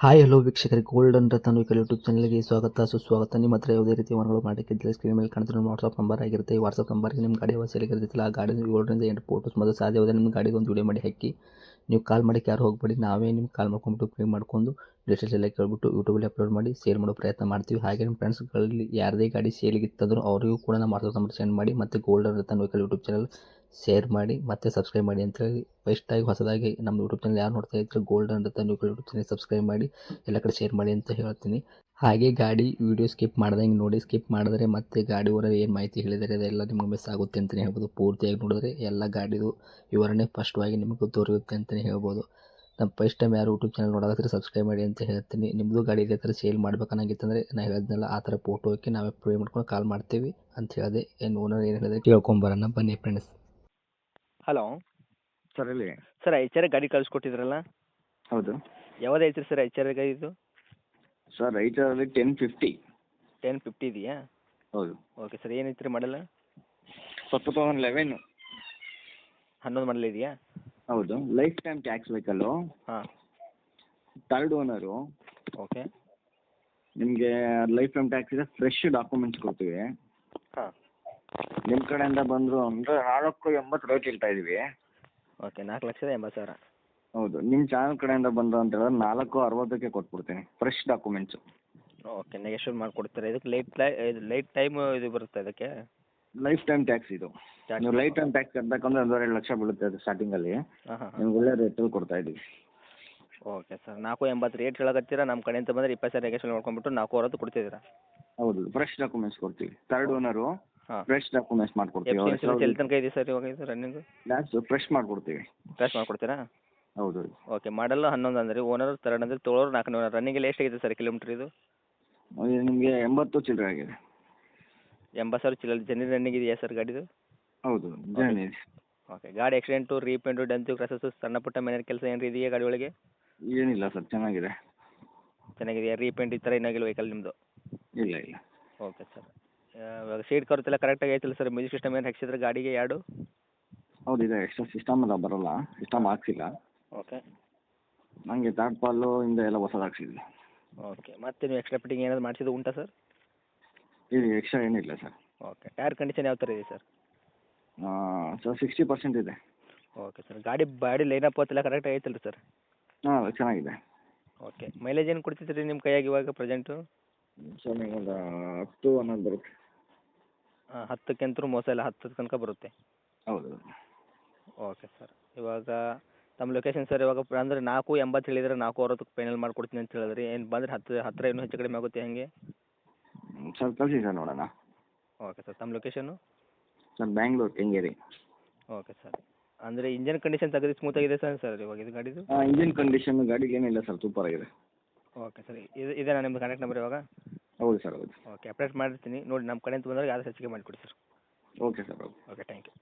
Hi, hello ವೀಕ್ಷಕರಿಗೆ golden Ratan ವೀಕಲ್ YouTube ಚಾನಲ್ಗೆ ಸ್ವಾಗತ, ಸುಸ್ವಾಗತ. ನಿಮ್ಮ ಹತ್ರ ಯಾವುದೇ ರೀತಿ ವಾಹನಗಳು ಮಾಡಕ್ಕಿದ್ದರೆ ಸ್ಕ್ರೀನ್ ಮೇಲೆ ಕಾಣ್ತಿರೋ ವಾಟ್ಸಪ್ ನಂಬರ್ ಆಗಿರುತ್ತೆ. ಈ ವಾಟ್ಸಪ್ ನಂಬರ್ಗೆ ನಿಮ್ಮ ಗಾಡಿ ಇರ್ತಿಲ್ಲ ಆ ಗಾಡಿ ಏಳರಿಂದ ಎಂಟು ಫೋಟೋಸ್ ಮೊದಲು ಸಾಧ್ಯವಾದರೆ ನಿಮ್ಮ ಗಾಡಿಗೆ ಒಂದು ವಿಡಿಯೋ ಮಾಡಿ ಹಾಕಿ. ನೀವು ಕಾಲ್ ಮಾಡಿ ಯಾರು ಹೋಗಬೇಡಿ, ನಾವೇ ನಿಮ್ಮ ಕಾಲ್ ಮಾಡ್ಕೊಂಬಿಟ್ಟು ಕ್ಲೀನ್ ಮಾಡ್ಕೊಂಡು ಡೀಟೇಲ್ಸ್ ಎಲ್ಲ ಕೇಳ್ಬಿಟ್ಟು ಯೂಟ್ಯೂಬಲ್ಲಿ ಅಪ್ಲೋಡ್ ಮಾಡಿ ಸೇಲ್ ಮಾಡೋ ಪ್ರಯತ್ನ ಮಾಡ್ತೀವಿ. ಹಾಗೆ ನಿಮ್ಮ ಫ್ರೆಂಡ್ಸ್ಗಳಲ್ಲಿ ಯಾರದೇ ಗಾಡಿ ಸೇಲಿಗೆ ಇತ್ತಂದ್ರೂ ಅವರಿಗೂ ಕೂಡ ನಮ್ಮ ವಾಟ್ಸಪ್ ನಂಬರ್ ಸೆಂಡ್ ಮಾಡಿ ಮತ್ತು golden Ratan vehicle YouTube channel share ಮಾಡಿ, ಮತ್ತೆ ಸಬ್ಸ್ಕ್ರೈಬ್ ಮಾಡಿ ಅಂತೇಳಿ. ಫಸ್ಟಾಗಿ ಹೊಸದಾಗಿ ನಮ್ಮ ಯೂಟ್ಯೂಬ್ ಚಾನಲ್ ಯಾರು ನೋಡ್ತಾ ಇದ್ರೆ ಗೋಲ್ಡನ್ ಅಂತ ನೀವು ಯೂಟ್ಯೂಬ್ ಚಾನಲ್ ಸಬ್ಸ್ಕ್ರೈಬ್ ಮಾಡಿ, ಎಲ್ಲ ಕಡೆ ಶೇರ್ ಮಾಡಿ ಅಂತ ಹೇಳ್ತೀನಿ. ಹಾಗೆ ಗಾಡಿ ವೀಡಿಯೋ ಸ್ಕಿಪ್ ಮಾಡ್ದಂಗೆ ನೋಡಿ ಸ್ಕಿಪ್ ಮಾಡಿದ್ರೆ ಮತ್ತೆ ಗಾಡಿ ಓನರ್ ಏನು ಮಾಹಿತಿ ಹೇಳಿದರೆ ಅದೆಲ್ಲ ನಿಮ್ಗೆ ಮಿಸ್ ಆಗುತ್ತೆ ಅಂತಲೇ ಹೇಳ್ಬೋದು. ಪೂರ್ತಿಯಾಗಿ ನೋಡಿದ್ರೆ ಎಲ್ಲ ಗಾಡಿದು ವಿವರಣೆ ಫಸ್ಟ್ವಾಗಿ ನಿಮಗೆ ದೊರೆಯುತ್ತೆ ಅಂತಲೇ ಹೇಳ್ಬೋದು. ನಮ್ಮ ಫಸ್ಟ್ ಟೈಮ್ ಯಾರು ಯೂಟ್ಯೂಬ್ ಚಾನಲ್ ನೋಡೋದಾದ್ರೆ ಸಬ್ಸ್ಕ್ರೈಬ್ ಮಾಡಿ ಅಂತ ಹೇಳ್ತೀನಿ. ನಿಮ್ಮದು ಗಾಡಿ ಇದೇ ಥರ ಸೇಲ್ ಮಾಡ್ಬೇಕನ್ನಾಗಿತ್ತಂದರೆ ನಾನು ಹೇಳಿದ್ನಲ್ಲ, ಆ ಥರ ಫೋಟೋ ಹಾಕಿ ನಾವೇ ಪ್ರೇ ಮಾಡ್ಕೊಂಡು ಕಾಲ್ ಮಾಡ್ತೀವಿ ಅಂತ ಹೇಳಿದೆ. ಏನು ಓನರ್ ಏನು ಹೇಳಿದ್ರೆ ಕೇಳ್ಕೊಂಬರೋಣ ಬನ್ನಿ ಫ್ರೆಂಡ್ಸ್ ಹಲೋ. ಸರ್ ಹೇಳಿ. ಸರ್ ಎಚ್ ಆರ್ ಗಾಡಿ ಕಳಿಸ್ಕೊಟ್ಟಿದ್ರಲ್ಲ? ಹೌದು. ಯಾವ್ದು ಐತ್ರಿ ಸರ್ ಎಚ್ ಆರ್ ಗಾಡಿ ಇದು? ಸರ್ ರೈಟರಲ್ಲಿ ಟೆನ್ ಫಿಫ್ಟಿ. ಟೆನ್ ಫಿಫ್ಟಿ ಇದೆಯಾ? ಹೌದು. ಓಕೆ ಸರ್ ಏನೈತ್ರಿ ಮಾಡಲ್ಲ ಟೂ ತೌಸಂಡ್ ಲೆವೆನ್. ಹನ್ನೊಂದು ಮಾಡಲ್ ಇದೆಯಾ? ಹೌದು. Lifetime tax vehicle. ಹಾಂ. Third owner. ಓಕೆ. ನಿಮಗೆ ಲೈಫ್ ಟೈಮ್ ಟ್ಯಾಕ್ಸ್ ಇದೆ ಫ್ರೆಶ್ ಡಾಕ್ಯುಮೆಂಟ್ಸ್ ಕೊಡ್ತೀವಿ. ಹಾಂ. ನಿಮ್ಮ ಕಡೆಯಿಂದ ಬಂದರು ಅಂದ್ರೆ ನಾಲ್ಕು ಎಂಬತ್ತು ರೇಟ್ ಹೇಳ್ತಾ ಇದ್ದೀವಿ ಓಕೆ ನಾಲ್ಕು ಲಕ್ಷದ ಎಂಬತ್ತು ಸಾವಿರ. ಹೌದು ನಿಮ್ಮ ಚಾನಲ್ ಕಡೆಯಿಂದ ಬಂದ್ರು ಅಂತ ಹೇಳಿದ್ರೆ ನಾಲ್ಕು ಅರವತ್ತಕ್ಕೆ ಕೊಟ್ಬಿಡ್ತೀನಿ ಫ್ರೆಶ್ ಡಾಕ್ಯುಮೆಂಟ್ಸು ಓಕೆ ನೆಗೆಶ್ವಲ್ ಮಾಡಿಕೊಡ್ತೀರಾ? ಇದಕ್ಕೆ ಲೈಟ್ ಇದು ಲೈಟ್ ಟೈಮ್ ಇದು ಬರುತ್ತೆ ಇದಕ್ಕೆ? ಲೈಫ್ ಟೈಮ್ ಟ್ಯಾಕ್ಸ್ ಇದು ನೀವು ಲೈಫ್ ಟೈಮ್ ಟ್ಯಾಕ್ಸ್ ಕಟ್ಟಬೇಕಂದ್ರೆ ಒಂದೂವರೆ ಲಕ್ಷ ಬೀಳುತ್ತೆ ಅದು ಸ್ಟಾರ್ಟಿಂಗಲ್ಲಿ ನಿಮ್ಗೆ ಒಳ್ಳೆ ರೇಟಲ್ಲಿ ಕೊಡ್ತಾ ಇದ್ದೀವಿ ಓಕೆ ಸರ್ ನಾಲ್ಕು ಎಂಬತ್ತು ರೇಟ್ ಹೇಳಕತ್ತೀರ ನಮ್ಮ ಕಡೆಯಿಂದ ಬಂದರೆ ಇಪ್ಪತ್ತು ಸಾವಿರ ನೆಗೆಶ್ವಲ್ ಮಾಡ್ಕೊಂಡ್ಬಿಟ್ಟು ನಾಲ್ಕು ಅರವತ್ತು ಕೊಡ್ತಿದ್ದೀರಾ? ಹೌದು ಫ್ರೆಶ್ ಡಾಕ್ಯುಮೆಂಟ್ಸ್ ಕೊಡ್ತೀವಿ. ಥರ್ಡ್ ಓನರು ಫ್ರೆಶ್ ಡಾಕ್ಯುಮೆಂಟ್ಸ್ ಮಾಡ್ಕೊಡ್ತೀವಿ. ಇನ್ಸೂರೆನ್ಸ್ ಎಲ್ಲಿ ತನಕ ಇದೆ ಸರ್ ಇವಾಗ ಇದು ರನ್ನಿಂಗು ಲ್ಯಾಬ್ಸ್ ಫ್ರೆಶ್ ಮಾಡ್ಕೊಡ್ತೀವಿ. ಕ್ಯಾಶ್ ಮಾಡಿಕೊಡ್ತೀರಾ? ಹೌದು ಓಕೆ ಮಾಡಲ್ಲ ಹನ್ನೊಂದು ಅಂದ್ರೆ ಓನರ್ ತರ್ಡ್ ಅಂದ್ರೆ ತೊಳೋರು ನಾಲ್ಕು ರನ್ನಿಂಗ್ ಎಲ್ಲ ಎಷ್ಟಾಗಿದೆ ಸರ್ ಕಿಲೋಮೀಟರ್ ಇದು? ನಿಮಗೆ ಎಂಬತ್ತು ಚಿಲ್ಲರೆ ಆಗಿದೆ. ಎಂಬತ್ತು ಸಾವಿರ ಚಿಲ್ಲರ್. ಜನ ರನ್ನಿಂಗ್ ಇದೆಯಾ ಸರ್ ಗಾಡಿದು? ಹೌದು ಜರ್ನಿ ಓಕೆ ಗಾಡಿ ಆಕ್ಸಿಡೆಂಟು ರೀಪೇಂಟು ಡಂತು ಕ್ರಸಸ್ಸು ಸಣ್ಣ ಪುಟ್ಟ ಮನೆ ಕೆಲಸ ಏನಾರು ಇದೆಯಾ ಗಾಡಿ ಒಳಗೆ? ಏನಿಲ್ಲ ಸರ್ ಚೆನ್ನಾಗಿದೆ. ಚೆನ್ನಾಗಿದೆಯಾ? ರೀಪೇಂಟ್ ಈ ಥರ ಏನಾಗಿಲ್ಲ ವೆಹಿಕಲ್ ನಿಮ್ಮದು ಇಲ್ಲ ಇಲ್ಲ. Okay sir. ಇವಾಗ ಸೀಟ್ ಕವರ್ಸ್ ಎಲ್ಲ ಕರೆಕ್ಟಾಗಿ ಐತಲ್ಲ ಸರ್ ಮ್ಯೂಸಿಕ್ ಸಿಸ್ಟಮ್ ಏನು ಹಾಕ್ಸಿದ್ರೆ? ಗಾಡಿಗೆ ಎರಡು ಹೌದು ಇದೆ ಎಕ್ಸ್ಟ್ರಾ ಸಿಸ್ಟಮ್ ಎಲ್ಲ ಬರೋಲ್ಲ. ಸಿಸ್ಟಮ್ ಹಾಕ್ಸಿಲ್ಲ. ಓಕೆ ನನಗೆ ಥರ್ಡ್ ಪಾಲು ಹಿಂದೆ ಎಲ್ಲ ಹೊಸದು ಹಾಕ್ಸಿದ್ವಿ. ಓಕೆ ಮತ್ತೆ ನೀವು ಎಕ್ಸ್ಟ್ರಾ ಫಿಟ್ಟಿಂಗ್ ಏನಾದ್ರು ಮಾಡಿಸಿದ್ದು ಉಂಟಾ ಸರ್ ಇದು ಎಕ್ಸ್ಟ್ರಾ ಏನಿಲ್ಲ ಸರ್ ಓಕೆ ಟೈರ್ ಕಂಡೀಷನ್ ಯಾವ ಥರ ಇದೆ ಸರ್ ಸರ್ ಸಿಕ್ಸ್ಟಿ ಪರ್ಸೆಂಟ್ ಇದೆ. ಓಕೆ ಸರ್ ಗಾಡಿ ಬಾಡಿ ಲೈನಪ್ ಎಲ್ಲ ಕರೆಕ್ಟಾಗಿ ಐತಲ್ಲ ಸರ್ ಹಾಂ ಚೆನ್ನಾಗಿದೆ. ಓಕೆ ಮೈಲೇಜ್ ಏನು ಕೊಡ್ತಿದ್ರಿ ರೀ ನಿಮ್ಮ ಕೈಯಾಗಿ ಇವಾಗ ಪ್ರೆಸೆಂಟು ಸರ್ ನಿಮಗೆ ಹತ್ತು ಹನ್ನೊಂದು ಬರುತ್ತೆ ಹತ್ತಕ್ಕಿಂತರೂ ಮೋಸ ಇಲ್ಲ ಹತ್ತು ತನಕ ಬರುತ್ತೆ. ಹೌದು. ಓಕೆ ಸರ್ ಇವಾಗ ತಮ್ಮ ಲೊಕೇಶನ್ ಸರ್ ಇವಾಗ ಅಂದರೆ ಅಂದ್ರೆ ನಾಲ್ಕು ಎಂಬತ್ತು ಹೇಳಿದ್ರೆ ನಾಲ್ಕು ಅರವತ್ತಕ್ಕೆ ಫೈನಲ್ ಮಾಡಿಕೊಡ್ತೀನಿ ಅಂತ ಹೇಳಿದ್ರಿ. ಏನು ಬಂದರೆ ಹತ್ತು ಹತ್ತಿರ ಇನ್ನೂ ಹೆಚ್ಚು ಕಡಿಮೆ ಆಗುತ್ತೆ ಹೆಂಗೆ? ಸರ್ ಕಳಿಸಿ ಸರ್ ನೋಡೋಣ. ಓಕೆ ಸರ್ ತಮ್ಮ location sir Bangalore Kengeri okay sir ಅಂದರೆ ಇಂಜನ್ ಕಂಡೀಷನ್ ತೆಗೆದು ಸ್ಮೂತಾಗಿದೆ ಸರ್ ಸರ್ ಇವಾಗ ಇದು ಗಾಡಿದು? ಇಂಜಿನ್ ಕಂಡೀಷನ್ ಗಾಡಿಗೆ ಏನಿಲ್ಲ ಸರ್ ಸೂಪರ್ ಆಗಿದೆ. Okay sir. ಇದು ಇದೇನಾ ನಿಮ್ಮ ಕಾಂಟ್ಯಾಕ್ಟ್ ನಂಬರ್ ಇವಾಗ? ಹೌದು ಸರ್ ಹೌದು. ಓಕೆ ಅಪ್ಡೇಟ್ ಮಾಡಿರ್ತೀನಿ. ನೋಡಿ ನಮ್ಮ ಕಡೆಯಿಂದ ಬಂದವ್ರಿಗೆ ಯಾವ್ದು ಹೆಚ್ಚಿಗೆ ಮಾಡಿಕೊಡಿ sir. Okay sir okay. Okay thank you